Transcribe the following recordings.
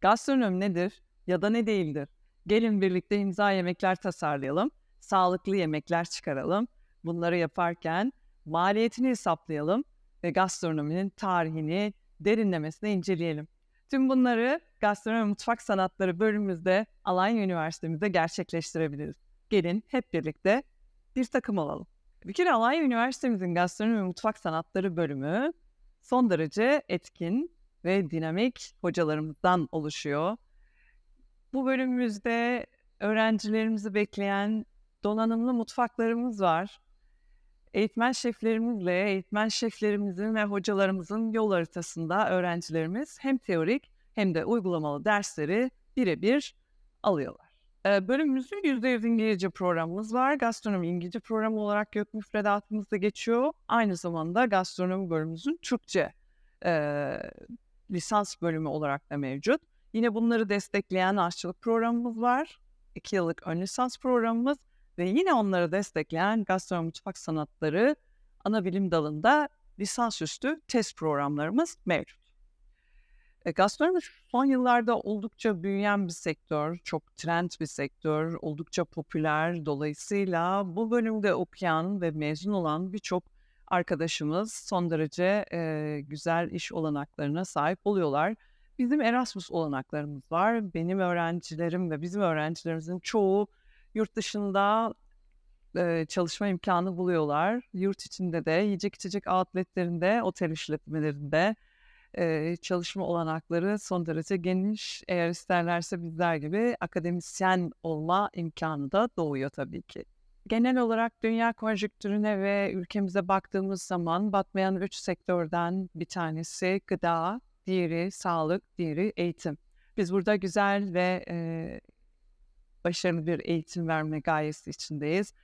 Gastronomi nedir ya da ne değildir? Gelin birlikte imza yemekler tasarlayalım, sağlıklı yemekler çıkaralım. Bunları yaparken maliyetini hesaplayalım ve gastronominin tarihini derinlemesine inceleyelim. Tüm bunları Gastronomi Mutfak Sanatları bölümümüzde Alanya Üniversitemizde gerçekleştirebiliriz. Gelin hep birlikte bir takım olalım. Bir kere Alanya Üniversitemizin Gastronomi Mutfak Sanatları bölümü son derece etkin ve dinamik hocalarımızdan oluşuyor. Bu bölümümüzde öğrencilerimizi bekleyen donanımlı mutfaklarımız var. Eğitmen şeflerimizle, eğitmen şeflerimizin ve hocalarımızın yol haritasında öğrencilerimiz hem teorik hem de uygulamalı dersleri birebir alıyorlar. Ee, bölümümüzün %100 İngilizce programımız var. Gastronomi İngilizce programı olarak gök müfredatımızda geçiyor. Aynı zamanda gastronomi bölümümüzün Türkçe e, lisans bölümü olarak da mevcut. Yine bunları destekleyen aşçılık programımız var. 2 yıllık ön lisans programımız ve yine onları destekleyen gastronomi mutfak sanatları ana bilim dalında lisansüstü test programlarımız mevcut. E, gastronomi son yıllarda oldukça büyüyen bir sektör, çok trend bir sektör, oldukça popüler. Dolayısıyla bu bölümde okuyan ve mezun olan birçok arkadaşımız son derece e, güzel iş olanaklarına sahip oluyorlar. Bizim Erasmus olanaklarımız var. Benim öğrencilerim ve bizim öğrencilerimizin çoğu yurt dışında e, çalışma imkanı buluyorlar. Yurt içinde de yiyecek içecek outletlerinde, otel işletmelerinde e, çalışma olanakları son derece geniş. Eğer isterlerse bizler gibi akademisyen olma imkanı da doğuyor tabii ki. Genel olarak dünya konjonktürüne ve ülkemize baktığımız zaman batmayan üç sektörden bir tanesi gıda, diğeri sağlık, diğeri eğitim. Biz burada güzel ve e, başarılı bir eğitim verme gayesi içindeyiz.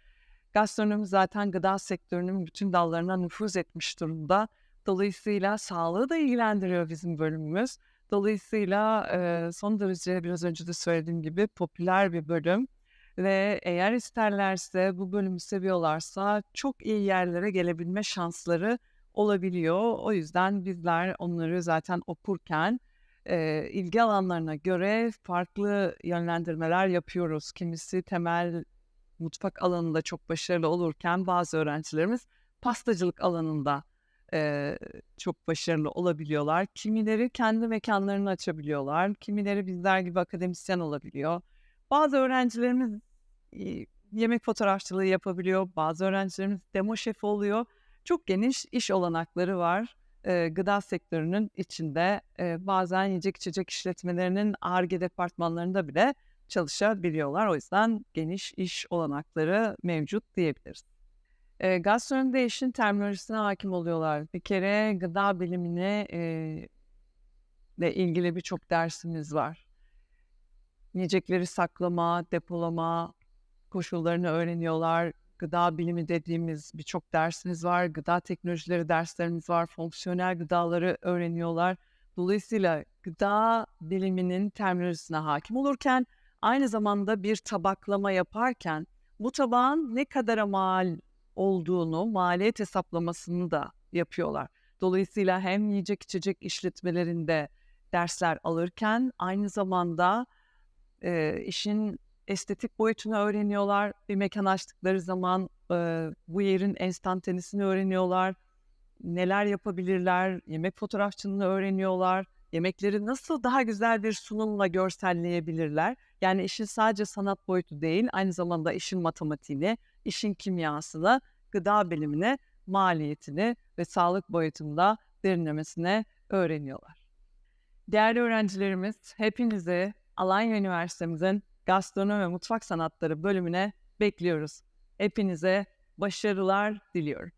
Gastronomi zaten gıda sektörünün bütün dallarına nüfuz etmiş durumda. Dolayısıyla sağlığı da ilgilendiriyor bizim bölümümüz. Dolayısıyla e, son derece biraz önce de söylediğim gibi popüler bir bölüm. Ve eğer isterlerse bu bölümü seviyorlarsa çok iyi yerlere gelebilme şansları olabiliyor. O yüzden bizler onları zaten okurken e, ilgi alanlarına göre farklı yönlendirmeler yapıyoruz. Kimisi temel mutfak alanında çok başarılı olurken bazı öğrencilerimiz pastacılık alanında e, çok başarılı olabiliyorlar. Kimileri kendi mekanlarını açabiliyorlar. Kimileri bizler gibi akademisyen olabiliyor. Bazı öğrencilerimiz yemek fotoğrafçılığı yapabiliyor. Bazı öğrencilerimiz demo şefi oluyor. Çok geniş iş olanakları var. E, gıda sektörünün içinde e, bazen yiyecek içecek işletmelerinin ARGE departmanlarında bile çalışabiliyorlar. O yüzden geniş iş olanakları mevcut diyebiliriz. E, gastronomide işin terminolojisine hakim oluyorlar. Bir kere gıda bilimine e, ile ilgili birçok dersimiz var. Yiyecekleri saklama, depolama koşullarını öğreniyorlar. Gıda bilimi dediğimiz birçok dersimiz var. Gıda teknolojileri derslerimiz var. Fonksiyonel gıdaları öğreniyorlar. Dolayısıyla gıda biliminin terminolojisine hakim olurken aynı zamanda bir tabaklama yaparken bu tabağın ne kadara mal olduğunu, maliyet hesaplamasını da yapıyorlar. Dolayısıyla hem yiyecek içecek işletmelerinde dersler alırken aynı zamanda e, işin estetik boyutunu öğreniyorlar. Bir mekan açtıkları zaman e, bu yerin enstantanesini öğreniyorlar. Neler yapabilirler, yemek fotoğrafçılığını öğreniyorlar. Yemekleri nasıl daha güzel bir sunumla görselleyebilirler. Yani işin sadece sanat boyutu değil, aynı zamanda işin matematiğini, işin kimyasını, gıda bilimini, maliyetini ve sağlık boyutunda derinlemesine öğreniyorlar. Değerli öğrencilerimiz, hepinizi Alanya Üniversitemizin Gastronomi ve Mutfak Sanatları bölümüne bekliyoruz. Hepinize başarılar diliyorum.